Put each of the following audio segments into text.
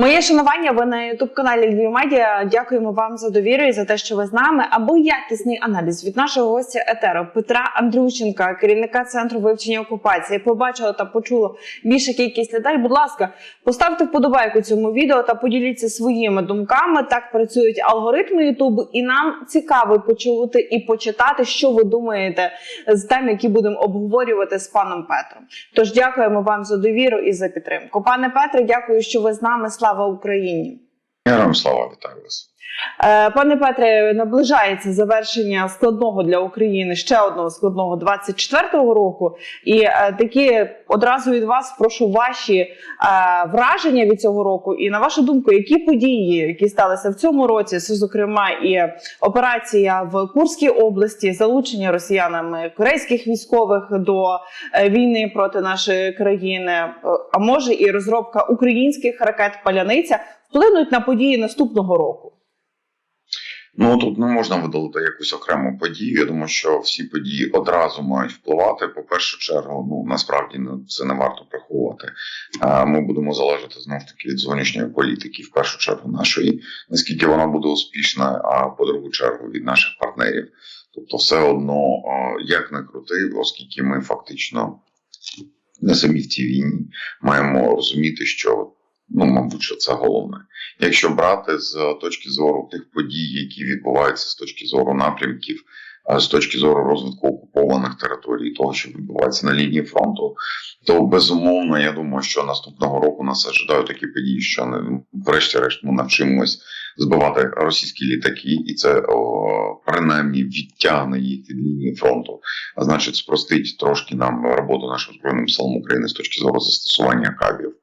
Моє шанування. Ви на youtube каналі Львів Медіа. Дякуємо вам за довіру і за те, що ви з нами. Або якісний аналіз від нашого гостя етеру Петра Андрющенка, керівника центру вивчення окупації. Побачила та почула більша кількість людей. Будь ласка, поставте вподобайку цьому відео та поділіться своїми думками. Так працюють алгоритми Ютубу, і нам цікаво почути і почитати, що ви думаєте з тем, які будемо обговорювати з паном Петром. Тож дякуємо вам за довіру і за підтримку. Пане Петре, дякую, що ви з нами. Слава Україні! Героям слава вітаю вас. Е, Пане Петре, наближається завершення складного для України ще одного складного 24-го року. І е, такі одразу від вас прошу ваші е, враження від цього року. І на вашу думку, які події, які сталися в цьому році, це зокрема і операція в Курській області, залучення росіянами корейських військових до війни проти нашої країни, а може і розробка українських ракет Паляниця вплинуть на події наступного року. Ну тут не можна видалити якусь окрему подію. Я думаю, що всі події одразу мають впливати. По першу чергу, ну насправді ну, це не варто приховувати. Ми будемо залежати знову ж таки від зовнішньої політики, в першу чергу нашої, наскільки вона буде успішна, а по другу чергу від наших партнерів. Тобто, все одно як не крути, оскільки ми фактично не самі в цій війні маємо розуміти, що ну, мабуть, що це головне. Якщо брати з точки зору тих подій, які відбуваються з точки зору напрямків, з точки зору розвитку окупованих територій, того, що відбувається на лінії фронту, то безумовно, я думаю, що наступного року нас ожидають такі події, що не врешті-решт ми навчимось збивати російські літаки, і це о, принаймні відтягне їх від лінії фронту, а значить, спростить трошки нам роботу нашим збройним силам України з точки зору застосування кабів.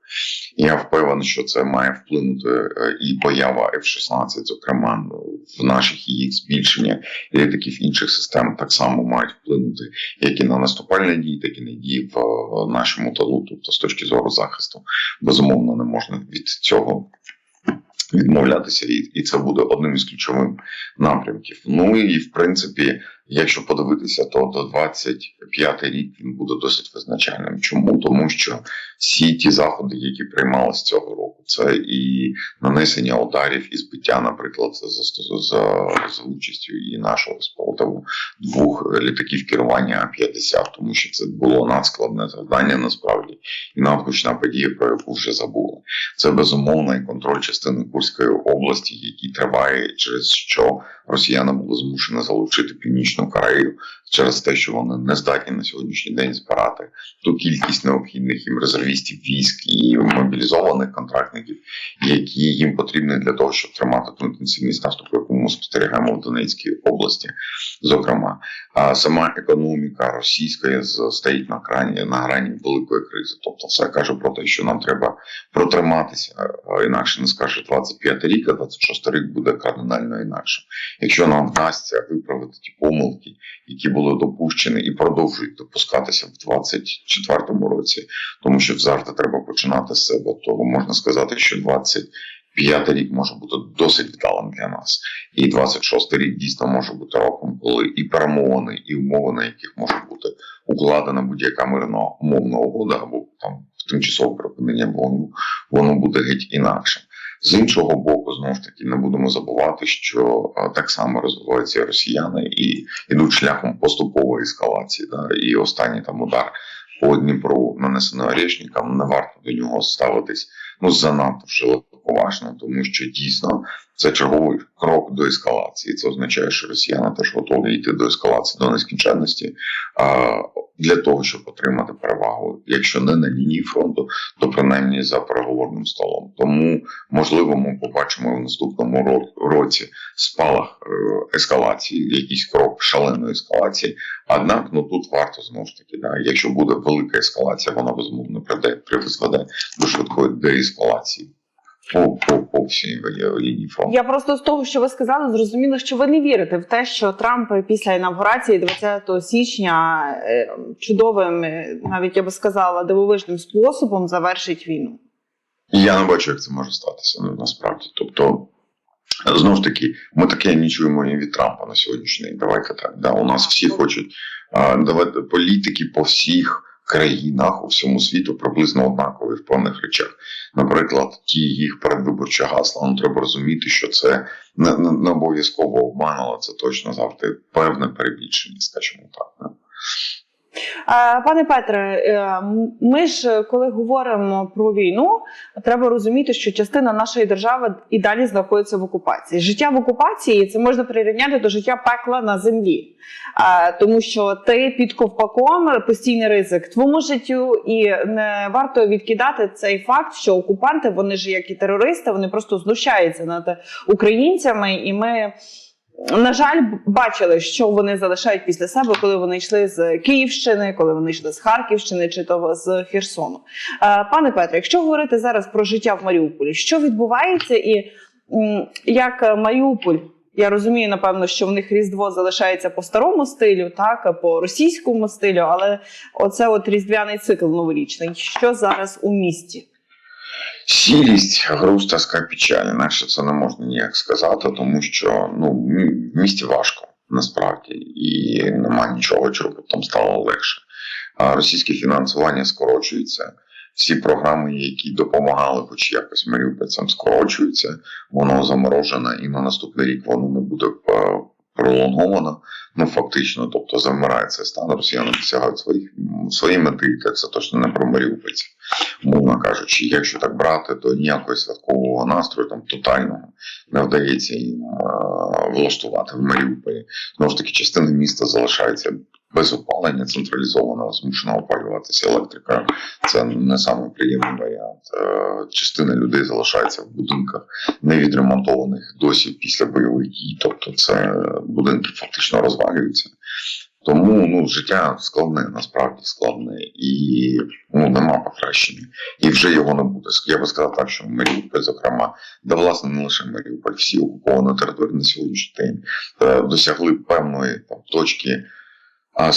Я впевнений, що це має вплинути е, і поява F-16, зокрема в наших їх збільшення і літаків інших систем так само мають вплинути як і на наступальні дії, так і на дії в е, нашому талу. Тобто, з точки зору захисту, безумовно, не можна від цього. Відмовлятися, і і це буде одним із ключових напрямків. Ну і в принципі, якщо подивитися, то до 25 рік він буде досить визначальним. Чому? Тому що всі ті заходи, які приймалися цього року, це і нанесення ударів, і збиття, наприклад, за за, за участю і нашого спротиву двох літаків керування А-50, тому що це було надскладне завдання насправді і надгучна подія, про яку вже забули. Це безумовно і контроль частини Курської області, який триває, через що росіяни були змушені залучити північну Корею через те, що вони не здатні на сьогоднішній день збирати ту кількість необхідних їм резервістів військ і мобілізованих контрактників, які їм потрібні для того, щоб тримати ту інтенсивність наступу, яку ми спостерігаємо в Донецькій області. Зокрема, а сама економіка російська стоїть на крані на грані великої кризи. Тобто, все каже про те, що нам треба протриматися, інакше не скаже 25 рік, а 26 рік буде кардинально інакше. Якщо нам вдасться виправити ті помилки, які були допущені і продовжують допускатися в 24-му році, тому що завжди треба починати з себе, то можна сказати, що 20 П'ятий рік може бути досить вдалим для нас, і 26-й рік дійсно може бути роком, коли і перемовини, і умови, на яких може бути укладена будь-яка мирно умовна угода або там тимчасове припинення вогню, воно буде геть інакшим. З іншого боку, знову ж таки, не будемо забувати, що так само розвиваються росіяни і йдуть шляхом поступової ескалації. Да? І останній там удар по Дніпру нанесений Орешникам, не варто до нього ставитись ну занадто вже поважно, тому що дійсно це черговий крок до ескалації. Це означає, що росіяни теж готові йти до ескалації до нескінченності для того, щоб отримати перевагу, якщо не на лінії фронту, то принаймні за переговорним столом. Тому можливо, ми побачимо в наступному році спалах е, ескалації, якийсь крок шаленої ескалації. Однак, ну тут варто знову ж таки, да, якщо буде велика ескалація, вона безумовно призведе до швидкої деескалації по по, по всій лінії фронту. Я просто з того, що ви сказали, зрозуміло, що ви не вірите в те, що Трамп після інавгурації 20 січня е, чудовим, е, навіть я би сказала, дивовижним способом завершить війну. Я не бачу, як це може статися ну, насправді. Тобто, знову ж таки, ми таке не чуємо і від Трампа на сьогоднішній день. Давайте так. Да, У нас всі хочуть давати політики по всіх країнах у всьому світу приблизно однакові в певних речах. Наприклад, ті їх передвиборчі гасла, ну треба розуміти, що це не, не, не обов'язково обман, але це точно завжди певне перебільшення, скажімо так. да. Е, Пане Петре, е, ми ж коли говоримо про війну, треба розуміти, що частина нашої держави і далі знаходиться в окупації. Життя в окупації це можна прирівняти до життя пекла на землі, Е, тому що ти під ковпаком постійний ризик твоєму життю, і не варто відкидати цей факт, що окупанти вони ж як і терористи, вони просто знущаються над українцями, і ми. На жаль, бачили, що вони залишають після себе, коли вони йшли з Київщини, коли вони йшли з Харківщини чи того з Херсону. Е, Пане Петре, якщо говорити зараз про життя в Маріуполі, що відбувається, і як Маріуполь, я розумію, напевно, що в них Різдво залишається по старому стилю, так по російському стилю, але оце от різдвяний цикл новорічний. Що зараз у місті? Сірість, груз, тоска, печаль. Інакше це не можна ніяк сказати, тому що ну, в місті важко насправді, і немає нічого, чого там стало легше. А російське фінансування скорочується. Всі програми, які допомагали хоч якось маріупольцям, скорочуються, воно заморожене, і на наступний рік воно не буде е, пролонговано. Ну фактично, тобто замирає цей стан, росіяни досягають своїх свої мети, і це точно не про маріупольців умовно кажучи, якщо так брати, то ніякого святкового настрою там тотального не вдається їм е, влаштувати в Маріуполі. Знову ж таки, частина міста залишається без опалення, централізовано змушена опалюватися електрикою. Це не самий приємний варіант. Е, частина людей залишається в будинках невідремонтованих досі після бойових дій. Тобто, це будинки фактично розвалюються. Тому ну, життя складне, насправді складне, і ну, нема покращення. І вже його не буде. Я би сказав так, що Маріуполь, зокрема, да власне не лише Маріуполь, всі окуповані території на сьогоднішній день е, досягли певної там, точки. А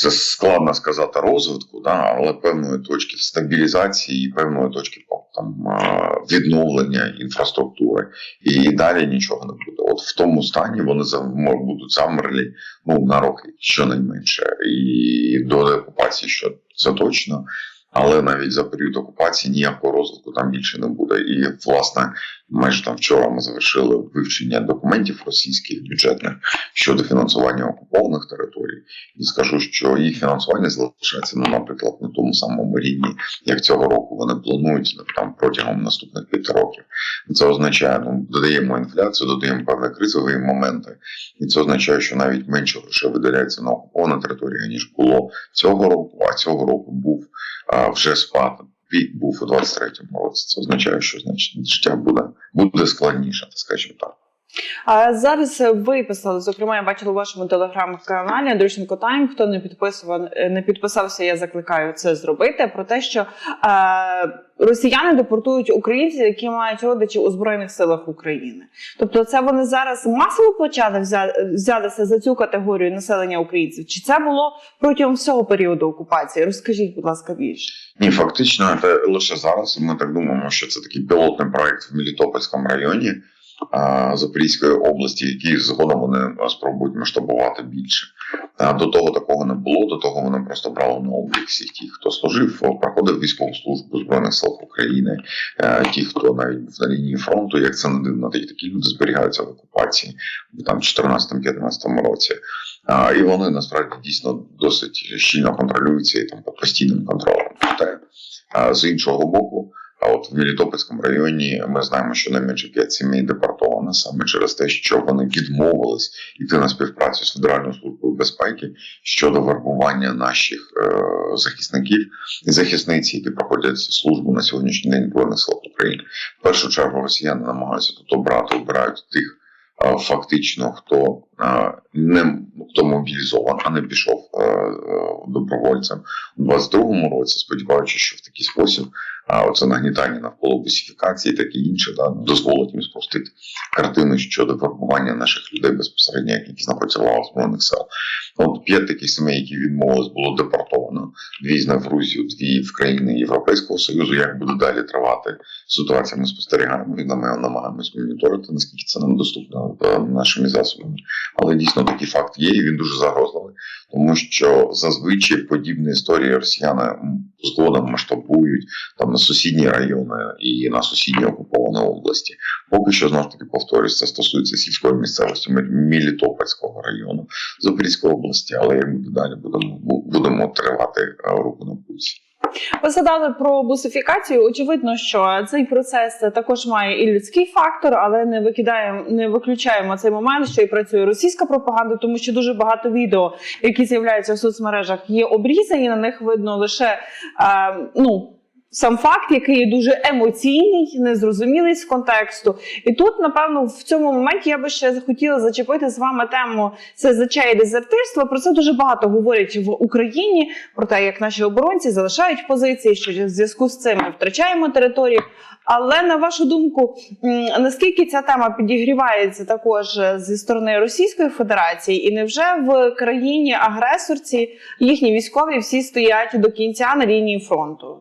це складно сказати розвитку, да, але певної точки стабілізації і певної точки там, відновлення інфраструктури. І далі нічого не буде. От в тому стані вони будуть замерлі ну, на роки щонайменше. І до окупації, що це точно. Але навіть за період окупації ніякого розвитку там більше не буде. І власне, майже там вчора ми завершили вивчення документів російських бюджетних щодо фінансування окупованих територій, і скажу, що їх фінансування залишається, ну, наприклад, на тому самому рівні, як цього року вони планують ну, там протягом наступних п'яти років. Це означає, ну додаємо інфляцію, додаємо певні кризові моменти, і це означає, що навіть менше грошей виділяється на окуповані території, ніж було цього року. А цього року був а, вже спад. Був у 23-му році. Це означає, що значить життя буде буде складніше, скажімо так. Зараз ви писали, зокрема, я бачила у вашому телеграм-каналі Андрющенко Тайм. Хто не підписував, не підписався, я закликаю це зробити. Про те, що е, росіяни депортують українців, які мають родичів у збройних силах України. Тобто, це вони зараз масово почали взя- взятися за цю категорію населення українців. Чи це було протягом всього періоду окупації? Розкажіть, будь ласка, більше. Ні, фактично, це лише зараз. Ми так думаємо, що це такий пілотний проект в Мелітопольському районі Запорізької області, який згодом вони спробують масштабувати більше. До того такого не було. До того вони просто брали на облік всіх ті, хто служив, проходив військову службу збройних силах України, е, ті, хто навіть був на лінії фронту, як це не дивно, такі люди зберігаються в окупації в там 14-15 році. І вони насправді дійсно досить щільно контролюються і там під постійним контролем. З іншого боку, а от в Мелітопольському районі ми знаємо, що найменше 5 сімей депортовано саме через те, що вони відмовились йти на співпрацю з Федеральною службою безпеки щодо вербування наших е, захисників і захисниць, які проходять службу на сьогоднішній день в Збройних силах України. В першу чергу росіяни намагаються тут обрати, обирають тих. е, Фактично, хто не хто мобілізован, а не пішов е, е, добровольцем у 22-му році, сподіваючись, що в такий спосіб оце нагнітання навколо бусифікації, таке інше, да, дозволить їм спростити картину щодо вербування наших людей безпосередньо, які лавах збройних сил. От п'ять таких сімей, які відмовились, було депортовано. Дві з Грузію, дві в країни Європейського Союзу. Як буде далі тривати ситуація? Ми спостерігаємо і намагаємось моніторити, наскільки це нам доступно е, нашими засобами. Але дійсно такий факт є, і він дуже загрозливий, тому що зазвичай подібні історії росіяни згодом масштабують там на сусідні райони і на сусідні окуповані області. Поки що знову ж таки повторюсь, це стосується сільської місцевості Мелітопольського району, Запорізької області, але як буде далі, будемо будемо тривати е, руку на пульсі. Ви згадали про бусифікацію. Очевидно, що цей процес також має і людський фактор, але не викидаємо, не виключаємо цей момент, що і працює російська пропаганда, тому що дуже багато відео, які з'являються в соцмережах, є обрізані. На них видно лише е, ну. Сам факт, який дуже емоційний, незрозумілий з контексту, і тут, напевно, в цьому моменті я би ще захотіла зачепити з вами тему СЗЧ і дезертирства. Про це дуже багато говорять в Україні про те, як наші оборонці залишають позиції, що в зв'язку з цим ми втрачаємо територію. Але на вашу думку, наскільки ця тема підігрівається також е, зі сторони Російської Федерації, і невже в країні агресорці їхні військові всі стоять до кінця на лінії фронту?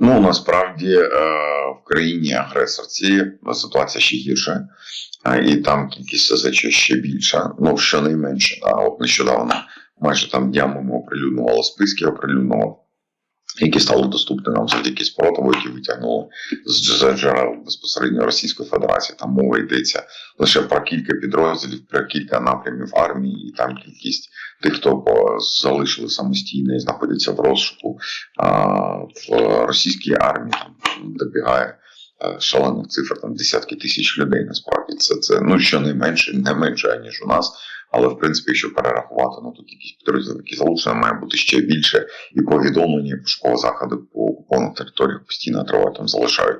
Ну насправді е, в країні агресорці ситуація ще гірша, е, і там кількість СЗЧ ще більша. Ну щонайменше, да, от нещодавно майже там днями ми оприлюднювали списки, оприлюднював, які стали доступні нам завдяки спротиву, які витягнули з джерел безпосередньо Російської Федерації. Там мова йдеться лише про кілька підрозділів, про кілька напрямів армії, і там кількість тих, хто залишили самостійно і знаходяться в розшуку а, в російській армії там добігає е, шалених цифр, там десятки тисяч людей. Насправді це це ну щонайменше, не менше ніж у нас. Але в принципі, якщо перерахувати, ну тут якісь підрозділи, які залучені, має бути ще більше і повідомлення, і пошукові заходи по окупованих територіях постійно тривають, там залишають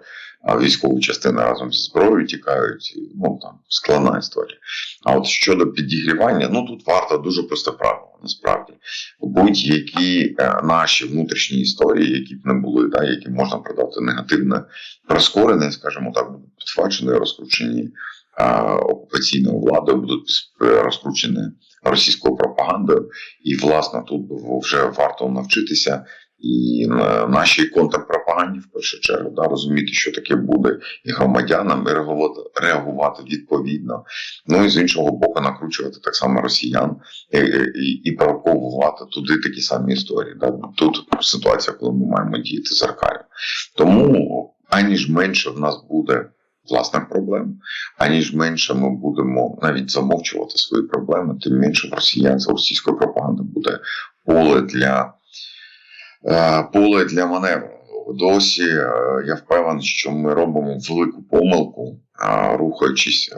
військові частини разом зі зброєю тікають, ну там складна історія. А от щодо підігрівання, ну тут варто дуже просте правило, насправді. Будь-які е, наші внутрішні історії, які б не були, да, які можна продати негативне прискорене, скажімо так, будуть підтверджені, розкручені окупаційною владою, будуть е, розкручені російською пропагандою. І, власне, тут вже варто навчитися і на нашій контрпропаганді, в першу чергу, да, розуміти, що таке буде, і громадянам і реагувати, відповідно. Ну і з іншого боку, накручувати так само росіян і, і, і проковувати туди такі самі історії. Да. Тут ситуація, коли ми маємо діяти зеркально. Тому аніж менше в нас буде. Власних проблем, аніж менше ми будемо навіть замовчувати свої проблеми, тим менше росіян за російською пропаганди буде поле для е, поле для маневру. Досі е, я впевнений, що ми робимо велику помилку, рухаючись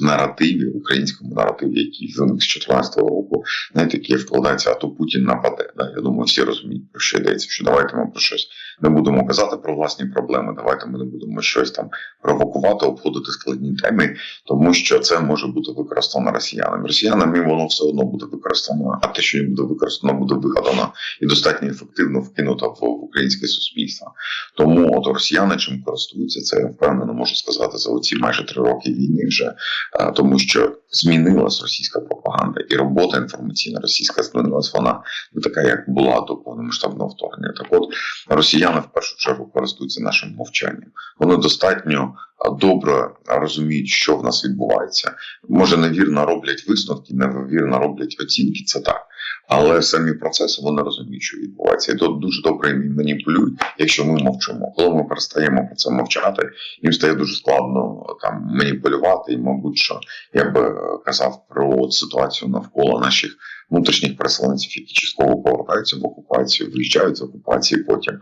в наративі, українському наративі, який виник з 2014 року, знаєте, який вкладається, а то Путін нападе. Да? Я думаю, всі розуміють, про що йдеться, що давайте ми про щось не будемо казати про власні проблеми, давайте ми не будемо щось там провокувати, обходити складні теми, тому що це може бути використано росіянами. Росіянами воно все одно буде використано, а те, що їм буде використано, буде вигадано і достатньо ефективно вкинуто в українське суспільство. Тому от росіяни чим користуються, це я впевнено можу сказати за оці майже три роки війни вже, е, тому що змінилась російська пропаганда і робота інформаційна російська змінилась. Вона не така, як була до повномасштабного вторгнення. Так от росіяни в першу чергу користуються нашим мовчанням. Вони достатньо добре розуміють, що в нас відбувається. Може, невірно роблять висновки, невірно роблять оцінки. Це так. Але самі процеси вони розуміють, що відбувається, і то дуже добре маніпулюють, якщо ми мовчимо. Коли ми перестаємо про це мовчати, їм стає дуже складно там маніпулювати. І, мабуть, що я би е, казав про ситуацію навколо наших внутрішніх переселенців, які частково повертаються в окупацію, виїжджають з окупації, потім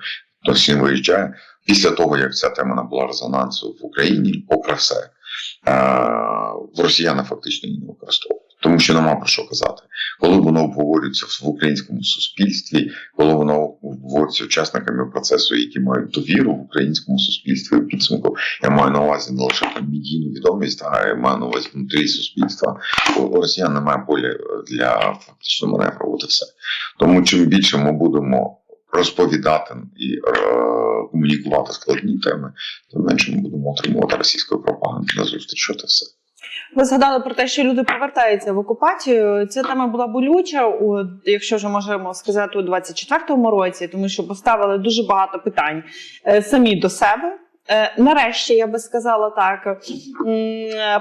не виїжджає. Після того, як ця тема набула резонансу в Україні, попри все, е, в росіяни фактично її не використовують. Тому що нема про що казати, коли воно обговорюється в українському суспільстві, коли воно обговорюється учасниками процесу, які мають довіру в українському суспільстві у підсумку. Я маю на увазі не лише медійну відомість, а я маю на увазі внутрі суспільства. У росіян немає поля для фактично маневру, от і все. Тому чим більше ми будемо розповідати і е, комунікувати складні теми, тим менше ми будемо отримувати російської пропаганди на зустріч. І все. Ви згадали про те, що люди повертаються в окупацію. Ця тема була болюча, якщо вже можемо сказати, у 24-му році, тому що поставили дуже багато питань е, самі до себе. Е, Нарешті я би сказала так,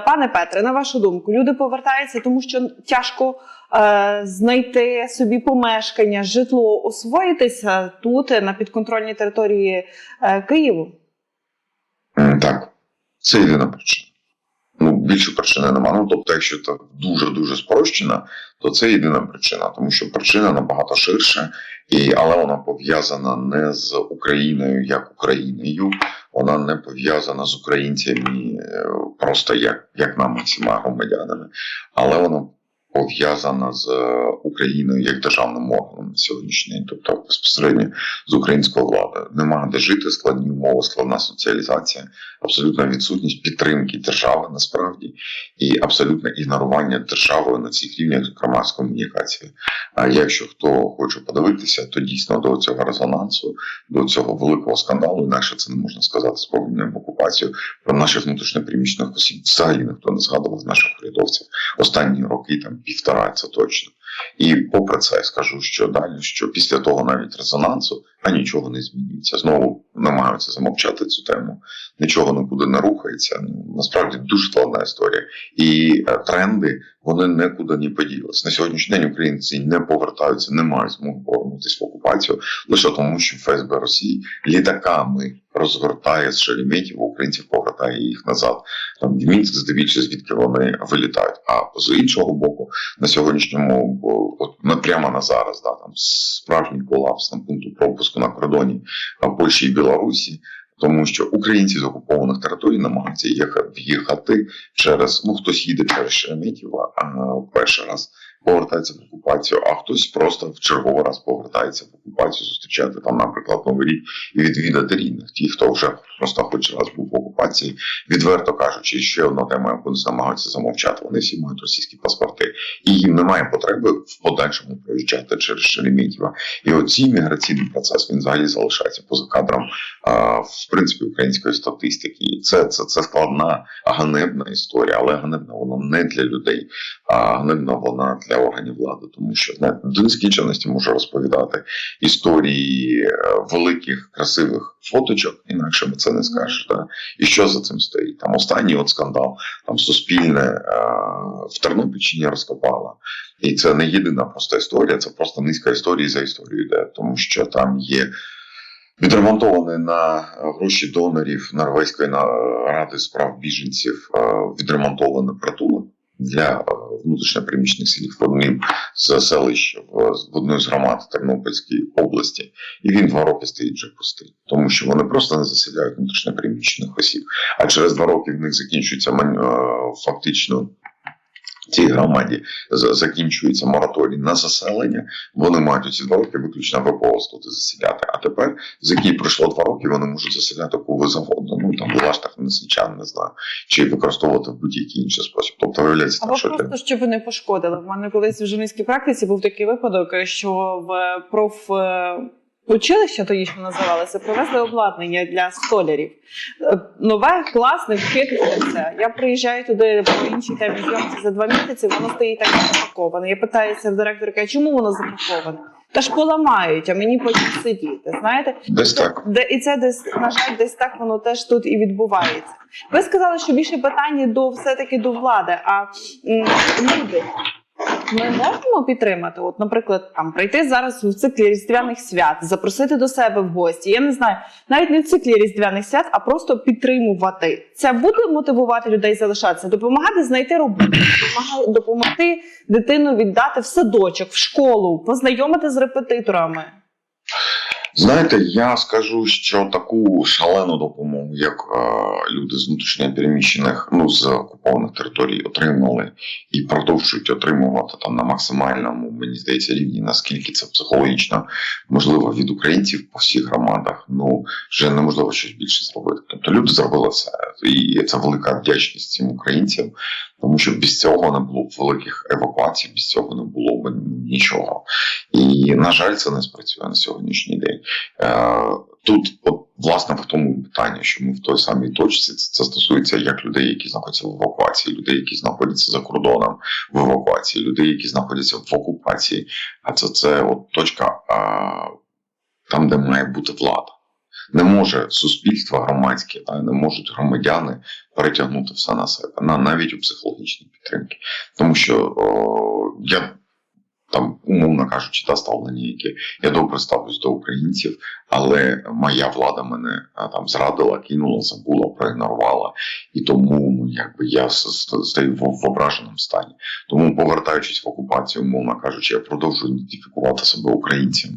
пане Петре, на вашу думку, люди повертаються, тому що тяжко е, знайти собі помешкання, житло, освоїтися тут на підконтрольній території Києву. Так, це єдина причина. Більше причини нема. Ну, тобто, якщо це дуже дуже спрощена, то це єдина причина, тому що причина набагато ширша, і, але вона пов'язана не з Україною як Україною, вона не пов'язана з українцями е, просто як, як нами всіма громадянами, але вона пов'язана з е, Україною як державним органом на сьогоднішній тобто безпосередньо з українською владою. Немає де жити, складні умови, складна соціалізація, абсолютна відсутність підтримки держави насправді і абсолютне ігнорування державою на цих рівнях, зокрема з комунікації. А якщо хто хоче подивитися, то дійсно до цього резонансу, до цього великого скандалу, інакше це не можна сказати з поверненням окупацію про наших внутрішньопереміщених осіб. Взагалі ніхто не згадував наших урядовців останні роки, там півтора, це точно. І попри це я скажу, що далі, що після того навіть резонансу, а нічого не змінюється. Знову намагаються замовчати цю тему, нічого не буде, не рухається. Ну насправді дуже складна історія. І е, тренди вони нікуди не поділися. На сьогоднішній день українці не повертаються, не мають змоги повернутися в окупацію лише тому, що ФСБ Росії літаками розгортає з Шереметьєва, українців повертає їх назад. Там в Мінськ, здебільшого, звідки вони вилітають. А з іншого боку, на сьогоднішньому от на прямо на зараз, да, там справжній колапс на пункту пропуску на кордоні Польщі і Білорусі. Тому що українці з окупованих територій намагаються їхати через ну хтось їде через Шереметьєво, а перший раз повертається в окупацію, а хтось просто в черговий раз повертається в окупацію, зустрічати там, наприклад, новий рік і відвідати рідних. Ті, хто вже просто хоч раз був в окупації, відверто кажучи, ще одна тема, яку намагаються замовчати. Вони всі мають російські паспорти, і їм немає потреби в подальшому проїжджати через Шереметьєво. І оцій міграційний процес він взагалі залишається поза кадром, а, в принципі, української статистики. І це, це, це складна, ганебна історія, але ганебна вона не для людей, а ганебна вона для органів влади, тому що знаєте, до нескінченості можу розповідати історії е, великих красивих фоточок, інакше ми це не скажеш. Да? І що за цим стоїть? Там останній от скандал, там суспільне е, в Тернопільщині розкопала. І це не єдина проста історія, це просто низка історій за історією йде, тому що там є. Відремонтований на гроші донорів Норвезької ради справ біженців е, відремонтований притулок для е, внутрішньопереміщених сілів одним з селищ в, одної з громад Тернопільської області, і він два роки стоїть вже пустий, тому що вони просто не заселяють внутрішньопереміщених осіб. А через два роки в них закінчується е, фактично. Цій громаді закінчується мораторій на заселення. Вони мають оці два роки виключно ВПО тут. А тепер, з якій пройшло два роки, вони можуть заселяти кого завгодно. Ну там влаштах не знаю, чи використовувати в будь-який інший спосіб. Тобто виявляється, Або що просто щоб ви не пошкодили. В мене колись в журналістській практиці був такий випадок, що в проф. е, Училище тоді що називалося, привезли обладнання для столярів. Е, Нове, класне, все. Я приїжджаю туди по іншій темі зйомці за два місяці, воно стоїть так запаковане. Я питаюся в директорка, чому воно запаковане? Та ж поламають, а мені потім сидіти. Знаєте, десь так. де, і це десь, на жаль, десь так воно теж тут і відбувається. Ви сказали, що більше питання до все-таки до влади, а люди. Ми можемо підтримати, от, наприклад, там прийти зараз в циклі різдвяних свят, запросити до себе в гості. Я не знаю, навіть не в циклі різдвяних свят, а просто підтримувати. Це буде мотивувати людей залишатися, допомагати знайти роботу, допомагати, дитину віддати в садочок, в школу, познайомити з репетиторами. Знаєте, я скажу, що таку шалену допомогу, як е, люди з внутрішньо переміщених, ну з окупованих територій отримали і продовжують отримувати там на максимальному, мені здається, рівні, наскільки це психологічно можливо від українців по всіх громадах. Ну вже неможливо щось більше зробити. Тобто люди зробили це, і це велика вдячність цим українцям. Тому що без цього не було б великих евакуацій, без цього не було б нічого. І, на жаль, це не спрацює на сьогоднішній день. Е, Тут, от, власне, в тому питанні, що ми в той самій точці, це, це стосується як людей, які знаходяться в евакуації, людей, які знаходяться за кордоном в евакуації, людей, які знаходяться в окупації. А це, це от точка, а, там, де має бути влада. Не може суспільство громадське, та не можуть громадяни перетягнути все на себе, на навіть у психологічній підтримки. Тому що о, я там, умовно кажучи, та ставлення, яке я добре ставлюсь до українців, але моя влада мене там зрадила, кинула, забула, проігнорувала, і тому ну, якби я с- с- стою в, ображеному стані. Тому, повертаючись в окупацію, умовно кажучи, я продовжую ідентифікувати себе українцем,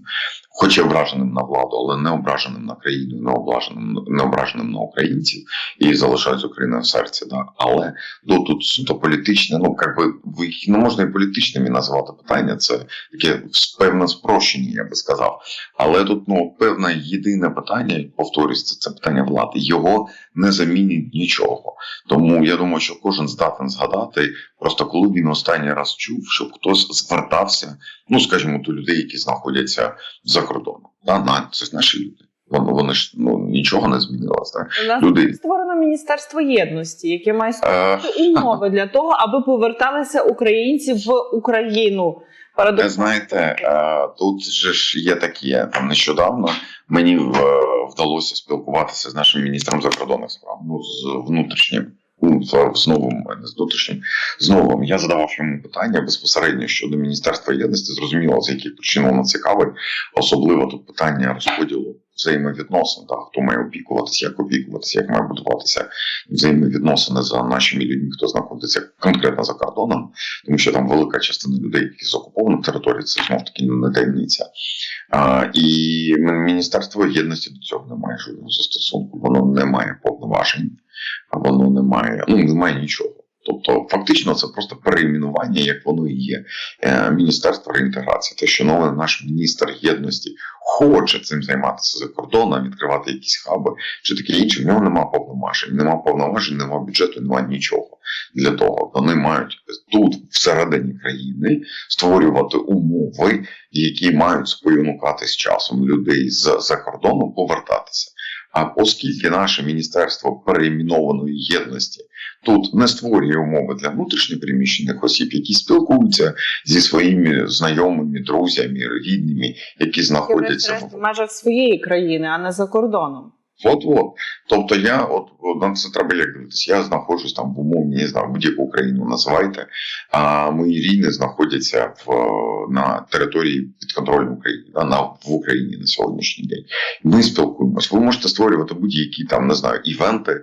хоч і ображеним на владу, але не ображеним на країну, не ображеним, не ображеним на українців і залишаюсь Україною в серці. Да. Але ну, тут суто політичне, ну як би ви їх не можна і політичними називати питання. Це таке певне спрощення, я би сказав. Але тут ну певне єдине питання, повторюсь, це, це питання влади. Його не замінить нічого. Тому я думаю, що кожен здатен згадати, просто коли він останній раз чув, щоб хтось звертався, ну скажімо, до людей, які знаходяться за кордоном. Да, на це ж наші люди. Вони, вони ж ну нічого не змінилося. Так? У нас Люди створено міністерство єдності, яке має е, створити умови для того, аби поверталися українці в Україну. Е, Парадокс. Знаєте, е, тут же ж є таке. Там нещодавно мені вдалося спілкуватися з нашим міністром закордонних справ, ну з внутрішнім. ну, з- новим, не з внутрішнім, з новим. Я задавав йому питання безпосередньо щодо Міністерства єдності. Зрозуміло, з яких причин воно цікавить. Особливо тут питання розподілу взаємовідносин, та хто має опікуватися, як опікуватися, як має будуватися взаємовідносини за нашими людьми, хто знаходиться конкретно за кордоном, тому що там велика частина людей, які з окупованих територій, це знов таки не таємниця. А, і Міністерство єдності до цього не має жодного застосунку, воно не має повноважень, воно не має, ну немає нічого. Тобто, фактично, це просто перейменування, як воно і є. Е, Міністерство реінтеграції. Те, що новий наш міністр єдності хоче цим займатися за кордоном, відкривати якісь хаби чи таке інше. В нього немає повноважень, немає повноважень, немає бюджету, немає нічого для того. Вони мають тут, всередині країни, створювати умови, які мають спонукати з часом людей з за кордону повертатися. А оскільки наше міністерство переіменованої єдності тут не створює умови для внутрішньопереміщених осіб, які спілкуються зі своїми знайомими, друзями, рідними, які знаходяться в в межах своєї країни, а не за кордоном. От от. Тобто я, от на це треба як дивитися. Я знаходжусь там в умовні, не знаю, будь-яку країну називайте. А мої рідні знаходяться в на території підконтрольної України, да, на в Україні на сьогоднішній день. Ми спілкуємось. Ви можете створювати будь-які там, не знаю, івенти,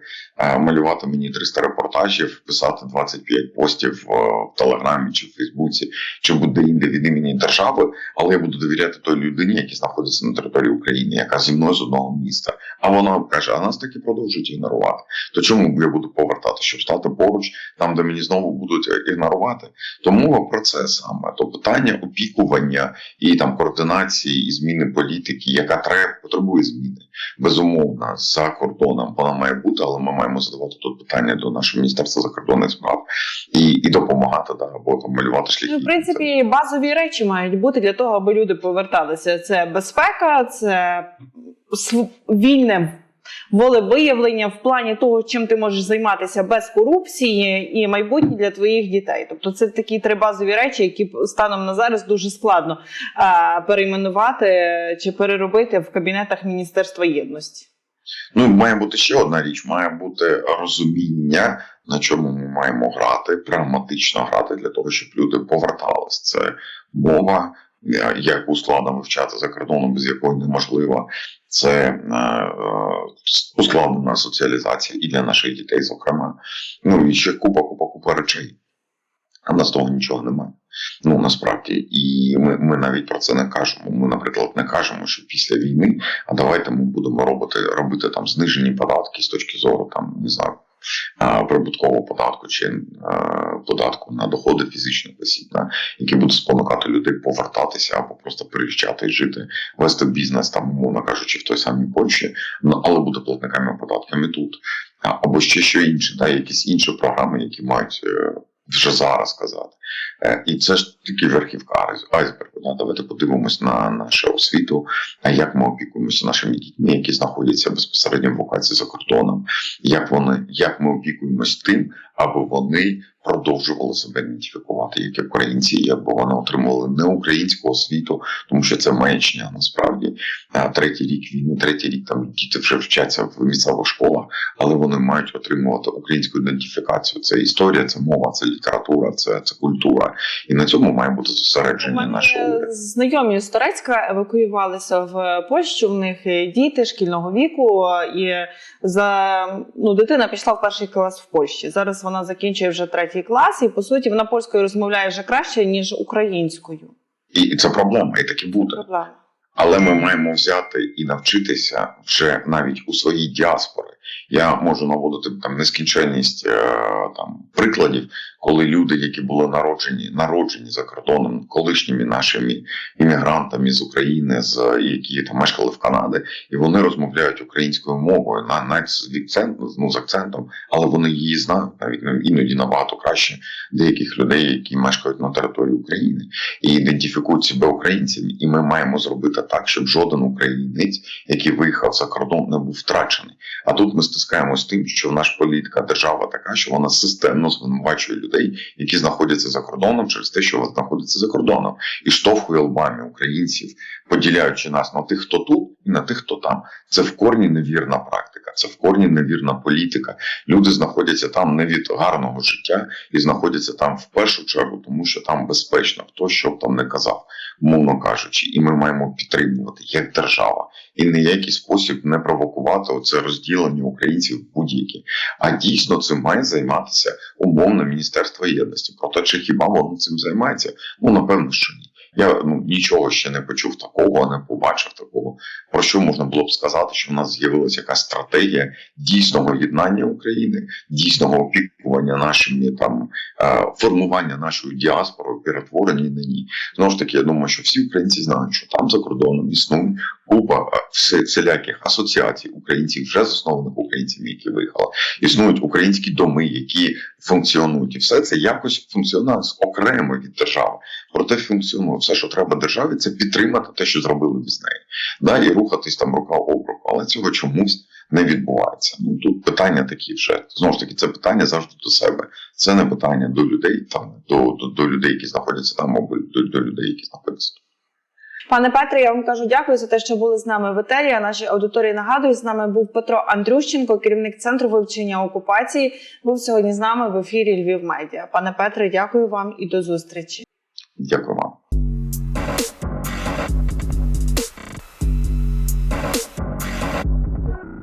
малювати мені 300 репортажів, писати 25 постів е, в Телеграмі чи в Фейсбуці, чи будь-де-інде від імені держави, але я буду довіряти той людині, яка знаходиться на території України, яка зі мною з одного міста. А вона каже: а нас таки продовжують ігнорувати. То чому я буду повертати, щоб стати поруч там, де мені знову будуть ігнорувати? Тому про це саме то питання опікування і там координації і зміни політики, яка треба потребує зміни. Безумовно, за кордоном вона має бути, але ми маємо задавати тут питання до нашого міністерства закордонних справ і, і допомагати да, або там малювати шляхи. Ну, в принципі, базові речі мають бути для того, аби люди поверталися. Це безпека, це вільне волевиявлення в плані того, чим ти можеш займатися без корупції, і майбутнє для твоїх дітей. Тобто, це такі три базові речі, які станом на зараз дуже складно а, перейменувати чи переробити в кабінетах Міністерства єдності. Ну, має бути ще одна річ: має бути розуміння, на чому ми маємо грати, прагматично грати для того, щоб люди повертались. Це мова, яку складно вивчати за кордоном, без якої неможливо. Це е, ускладнена соціалізація і для наших дітей, зокрема. Ну і ще купа, купа, купа речей. А в нас того нічого немає. Ну насправді, і ми, ми навіть про це не кажемо. Ми, наприклад, не кажемо, що після війни, а давайте ми будемо робити робити там знижені податки з точки зору там не знаю прибуткового податку чи е, податку на доходи фізичних осіб, які будуть спонукати людей повертатися або просто переїжджати і жити, вести бізнес там, умовно кажучи, в той самій Польщі, ну, але бути платниками податками тут. Або ще що інше, да, якісь інші програми, які мають е, вже зараз сказати. Е, І це ж тільки верхівка айсбергу. Да? Давайте подивимось на нашу освіту, а як ми опікуємося нашими дітьми, які знаходяться безпосередньо в локації за кордоном, як вони, як ми опікуємось тим, аби вони продовжували себе ідентифікувати як українці, і аби вони отримували не українську освіту, тому що це маячня насправді. Третій рік війни, третій рік там діти вже вчаться в місцевих школах, але вони мають отримувати українську ідентифікацію. Це історія, це мова, це література, це, це культура. І на цьому має бути зосередження нашого знайомі з Турецька евакуювалися в Польщу. В них діти шкільного віку, і за ну дитина пішла в перший клас в Польщі. Зараз вона закінчує вже третій клас, і по суті вона польською розмовляє вже краще ніж українською. І, це проблема, і таки буде. Проблема. Але ми маємо взяти і навчитися вже навіть у своїй діаспори. Я можу наводити там нескінченність е, там прикладів, коли люди, які були народжені, народжені за кордоном, колишніми нашими іммігрантами з України, з які там мешкали в Канаді, і вони розмовляють українською мовою на навіть з акцентом, ну, з акцентом, але вони її знають навіть ну, іноді набагато краще деяких людей, які мешкають на території України і ідентифікують себе українцями. І ми маємо зробити так, щоб жоден українець, який виїхав за кордон, не був втрачений. А тут ми стискаємось тим, що наша політика держава така, що вона системно звинувачує людей, які знаходяться за кордоном, через те, що вони знаходяться за кордоном, і штовхує лбами українців, поділяючи нас на тих, хто тут, і на тих, хто там. Це в корні невірна практика, це в корні невірна політика. Люди знаходяться там не від гарного життя і знаходяться там в першу чергу, тому що там безпечно, хто що б там не казав, мовно кажучи, і ми маємо підтримувати як держава і не який спосіб не провокувати оце розділення українців будь-які. А дійсно цим має займатися умовно Міністерство єдності. Проте чи хіба воно цим займається? Ну напевно, що ні. Я ну нічого ще не почув такого, не побачив такого. Про що можна було б сказати, що в нас з'явилася якась стратегія дійсного єднання України, дійсного опікування нашими там е, формування нашої діаспори, перетворення на ній. Знову ж таки, я думаю, що всі українці знають, що там за кордоном існує купа всіляких асоціацій українців, вже заснованих українцями, які виїхали. Існують українські доми, які функціонують, і все це якось функціонує окремо від держави. Проте функціонує все, що треба державі, це підтримати те, що зробили без неї. Да, і рухатись там рука об руку, але цього чомусь не відбувається. Ну тут питання такі вже знову ж таки, це питання завжди до себе. Це не питання до людей, там до, до, до людей, які знаходяться там, або до, до людей, які знаходяться. Пане Петре, я вам кажу дякую за те, що були з нами в етері. А нашій аудиторії нагадую, з нами був Петро Андрющенко, керівник центру вивчення окупації. Був сьогодні з нами в ефірі Львів Медіа. Пане Петре, дякую вам і до зустрічі. Дякую вам.